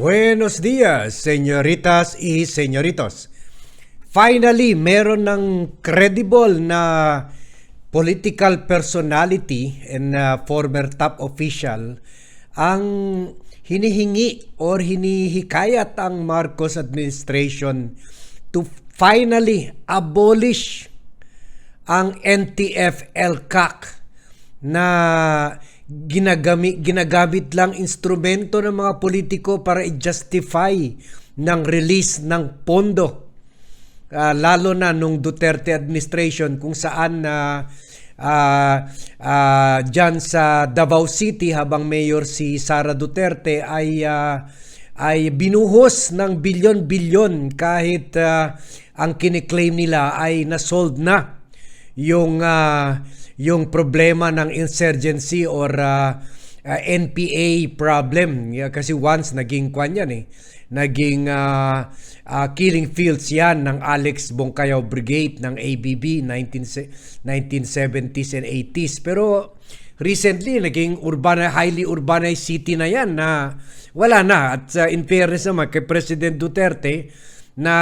Buenos días, señoritas y señoritos. Finally, meron ng credible na political personality and uh, former top official ang hinihingi or hinihikayat ang Marcos administration to finally abolish ang NTF-LCAC na ginagamit ginagamit lang instrumento ng mga politiko para i-justify ng release ng pondo. Ah, lalo na nung Duterte administration kung saan na uh, uh, dyan sa Davao City habang mayor si Sara Duterte ay uh, ay binuhos ng bilyon-bilyon kahit uh, ang kiniklaim nila ay nasolve na yung uh, yung problema ng insurgency or uh, uh, NPA problem. Yeah, kasi once naging kwan yan eh naging uh, uh, killing fields yan ng Alex Bongkayaw Brigade ng ABB 19, 1970s and 80s pero recently naging urban highly urbanized city na yan na wala na. At uh, in fairness naman kay President Duterte na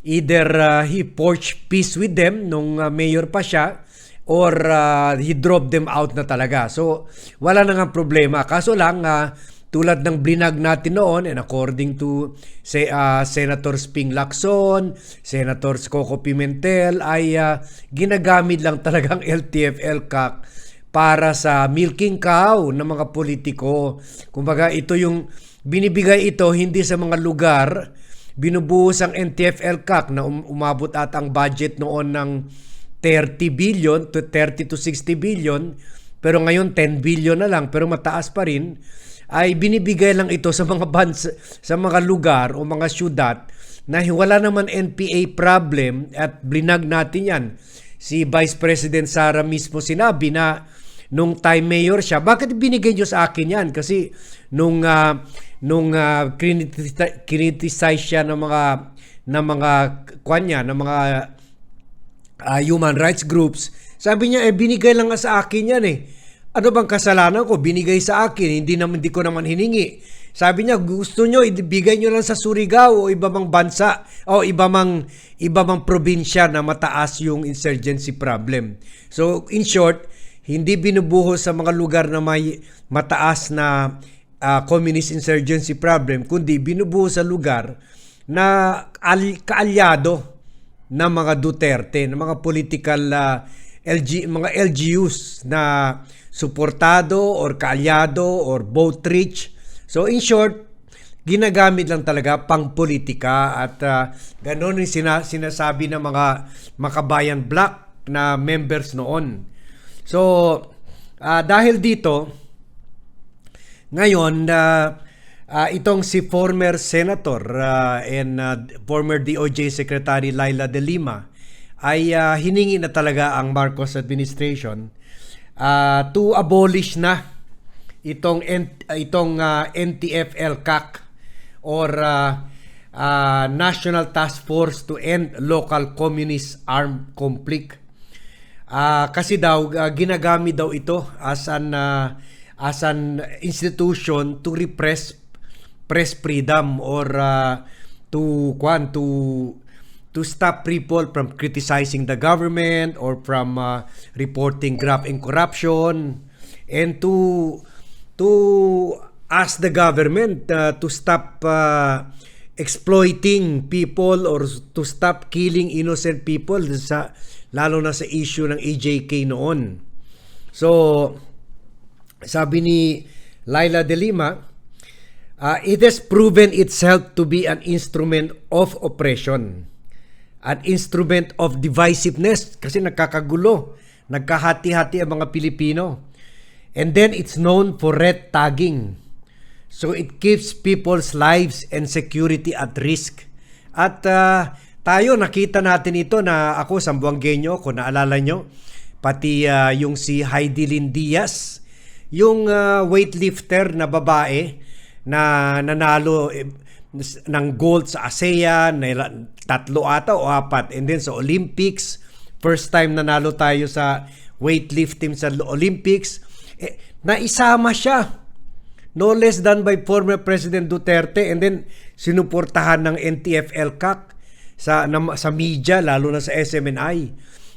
either uh, he forged peace with them nung uh, mayor pa siya or uh, he dropped them out na talaga. So, wala na nga problema. Kaso lang, uh, tulad ng blinag natin noon, and according to say, uh, Senator Sping Lacson, Senator Coco Pimentel, ay uh, ginagamit lang talagang LTF-LCAC para sa milking cow ng mga politiko. Kumbaga, ito yung binibigay ito hindi sa mga lugar, binubuhos ang NTF-LCAC na um- umabot at ang budget noon ng 30 billion to 30 to 60 billion pero ngayon 10 billion na lang pero mataas pa rin ay binibigay lang ito sa mga bansa, sa mga lugar o mga syudad na wala naman NPA problem at blinag natin yan. Si Vice President Sara mismo sinabi na nung time mayor siya, bakit binigay niyo sa akin yan? Kasi nung uh, nung uh, criticize siya ng mga ng mga kwanya, ng mga uh, human rights groups, sabi niya, eh, binigay lang sa akin yan eh. Ano bang kasalanan ko? Binigay sa akin, hindi naman di ko naman hiningi. Sabi niya, gusto nyo, ibigay nyo lang sa Surigao o iba mang bansa o iba mang, iba mang probinsya na mataas yung insurgency problem. So, in short, hindi binubuhos sa mga lugar na may mataas na uh, communist insurgency problem, kundi binubuhos sa lugar na al- kaalyado ng mga Duterte, ng mga political uh, LG, mga LGUs na suportado or kaalyado or both rich. So in short, ginagamit lang talaga pang politika at uh, ganoon yung sina- sinasabi ng mga makabayan black na members noon. So uh, dahil dito, ngayon uh, uh, itong si former senator uh, and uh, former DOJ Secretary Laila De Lima ay uh, hiningi na talaga ang Marcos administration uh, to abolish na itong itong uh, NTF-LCAC or uh, uh, National Task Force to End Local Communist Armed Conflict. Uh, kasi daw uh, ginagamit daw ito as an uh, as an institution to repress press freedom or uh, to kwan to to stop people from criticizing the government or from uh, reporting graft and corruption and to to ask the government uh, to stop uh, exploiting people or to stop killing innocent people sa lalo na sa issue ng AJK noon. So sabi ni Laila De Lima, uh, it has proven itself to be an instrument of oppression, an instrument of divisiveness kasi nagkakagulo, nagkahati-hati ang mga Pilipino. And then it's known for red tagging. So it keeps people's lives and security at risk. At uh, tayo nakita natin ito na ako Sambuangueño, kung naalala nyo, pati uh, yung si Heidi Lynn Diaz, yung uh, weightlifter na babae na nanalo eh, ng gold sa ASEAN, tatlo ata o apat. And then sa Olympics, first time nanalo tayo sa weightlifting sa Olympics, eh, naisama siya no less than by former President Duterte and then sinuportahan ng NTF-ELCAC sa na, sa media lalo na sa SMNI.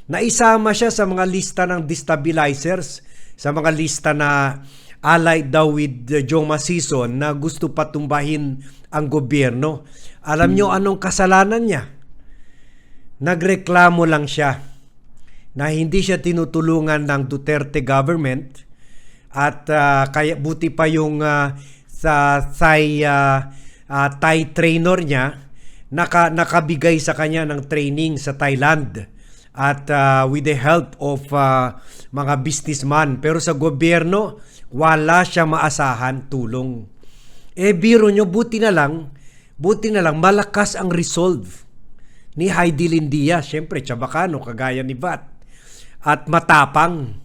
Naisama siya sa mga lista ng destabilizers, sa mga lista na allied daw with uh, Masison na gusto patumbahin ang gobyerno. Alam nyo anong kasalanan niya? Nagreklamo lang siya na hindi siya tinutulungan ng Duterte government at ah, kaya buti pa yung ah, sa Thai ah, ah, Thai trainer niya naka nakabigay sa kanya ng training sa Thailand at ah, with the help of ah, mga businessman pero sa gobyerno wala siya maasahan tulong. Eh biro nyo buti na lang buti na lang malakas ang resolve ni Heidi Lindia. Syempre Chabacano kagaya ni Bat. At matapang.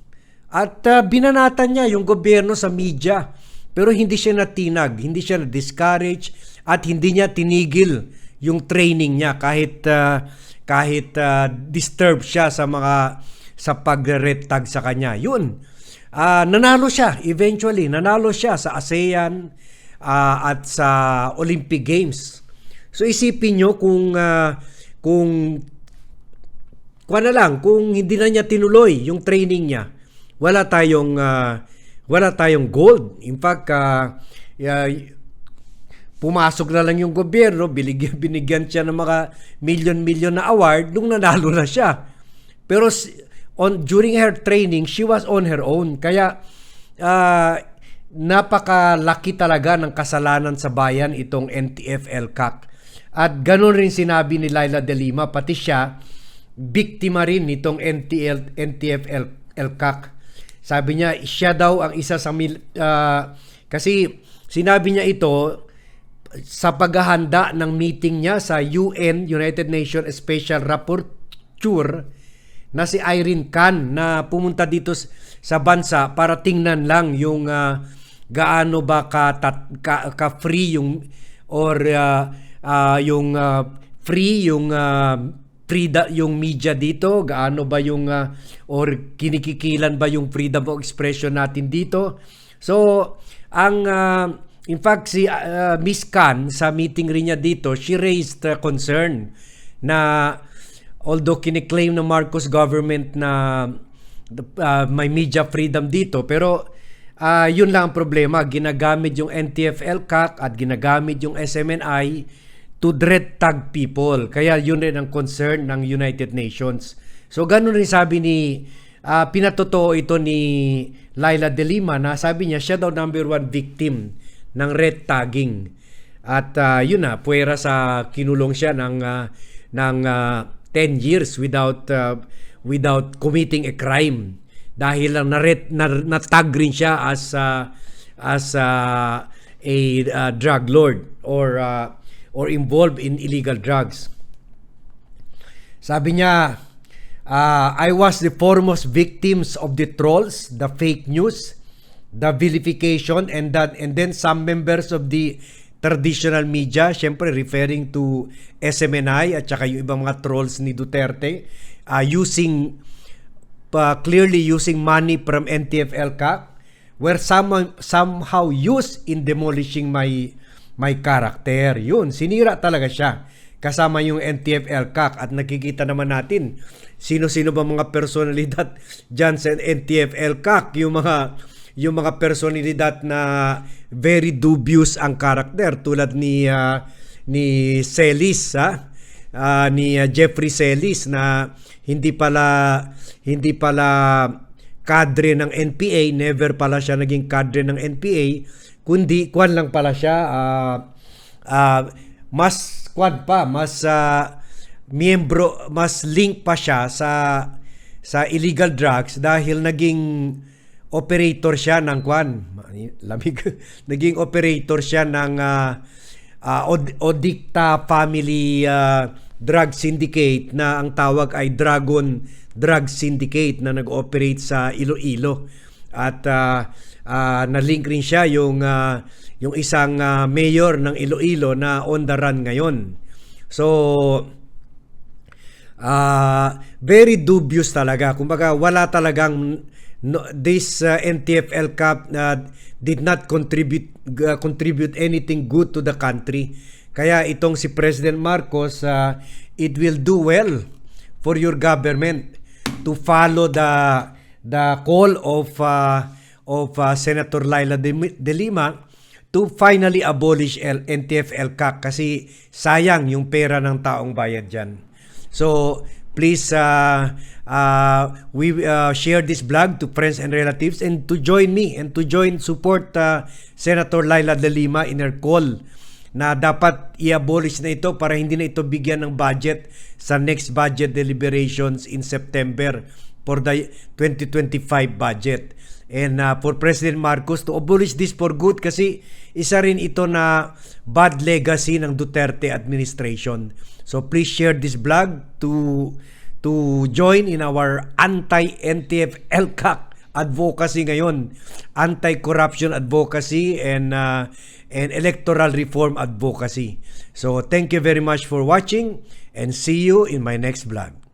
At ah, binanatan niya yung gobyerno sa media. Pero hindi siya natinag, hindi siya na-discourage at hindi niya tinigil yung training niya kahit ah, kahit ah, disturbed siya sa mga sa pagretag sa kanya. Yun. Ah, nanalo siya eventually, nanalo siya sa ASEAN ah, at sa Olympic Games. So isipin nyo kung ah, kung kuha na lang kung hindi na niya tinuloy yung training niya wala tayong ah, wala tayong gold in fact ah, yeah, pumasok na lang yung gobyerno binigyan, binigyan siya ng mga million-million na award nung nanalo na siya pero on during her training she was on her own. Kaya ah, napakalaki talaga ng kasalanan sa bayan itong NTF-ELCAC at ganun rin sinabi ni Laila De Lima pati siya biktima rin nitong NTL, NTF-ELCAC sabi niya siya daw ang isa sa mil, ah, kasi sinabi niya ito sa paghahanda ng meeting niya sa UN United Nations Special Rapporteur na si Irene Khan na pumunta dito sa bansa para tingnan lang yung ah, gaano ba ka, tat- ka, ka free yung or ah, ah, yung ah, free yung ah, free yung media dito gaano ba yung ah, or kinikikilan ba yung freedom of expression natin dito. So ang ah, in fact si ah, Miss Khan sa meeting rin niya dito she raised a concern na although kiniklaim ng Marcos government na uh, may media freedom dito pero ah, yun lang ang problema. Ginagamit yung NTF-ELCAC at ginagamit yung SMNI to dread tag people. Kaya yun rin ang concern ng United Nations. So ganun rin sabi ni ah, pinatotoo ito ni Laila De Lima na sabi niya siya daw number one victim ng red tagging. At ah, yun na, puwera sa kinulong siya ng ah, ng ah, 10 years without ah, without committing a crime dahil lang na, na, na-tag rin siya as ah, as ah, a ah, drug lord or ah, or involved in illegal drugs. Sabi niya, ah, I was the foremost victims of the trolls, the fake news, the vilification, and that and then some members of the traditional media, syempre referring to SMNI at saka yung ibang mga trolls ni Duterte, ah, using uh, clearly using money from NTF-ELCAC were some, somehow used in demolishing my my character. Yun, sinira talaga siya. Kasama yung NTF-ELCAC at nakikita naman natin sino-sino ba mga personalidad dyan sa NTF-ELCAC, yung mga yung mga personalidad na very dubious ang karakter tulad ni ah, ni Celis ha? Ah, ni ah, Jeffrey Celis na hindi pala hindi pala kadre ng NPA, never pala siya naging kadre ng NPA, kundi kwan lang pala siya ah, ah, mas kwan pa, mas ah, miyembro, mas link pa siya sa sa illegal drugs dahil naging operator siya ng kwan. Lamig. Naging operator siya ng ah, Od- Odicta Family ah, Drug Syndicate na ang tawag ay Dragon Drug Syndicate na nag-operate sa Iloilo. At ah, ah, na-link rin siya yung ah, yung isang ah, mayor ng Iloilo na on the run ngayon. So Ah, very dubious talaga. Kumbaga wala talagang no, this uh, NTFL Cup uh, did not contribute uh, contribute anything good to the country. Kaya itong si President Marcos, uh, it will do well for your government to follow the the call of uh, of uh, Senator Laila de, Lima to finally abolish L- NTFL CAC kasi sayang yung pera ng taong bayad diyan. So please uh, uh, we uh, share this blog to friends and relatives and to join me and to join support uh, Senator Laila de Lima in her call na dapat i-abolish na ito para hindi na ito bigyan ng budget sa next budget deliberations in September for the 2025 budget. And uh, for President Marcos to abolish this for good kasi isa rin ito na bad legacy ng Duterte administration. So please share this blog to to join in our anti-NTF LCAC advocacy ngayon, anti-corruption advocacy and uh, and electoral reform advocacy. So thank you very much for watching and see you in my next vlog.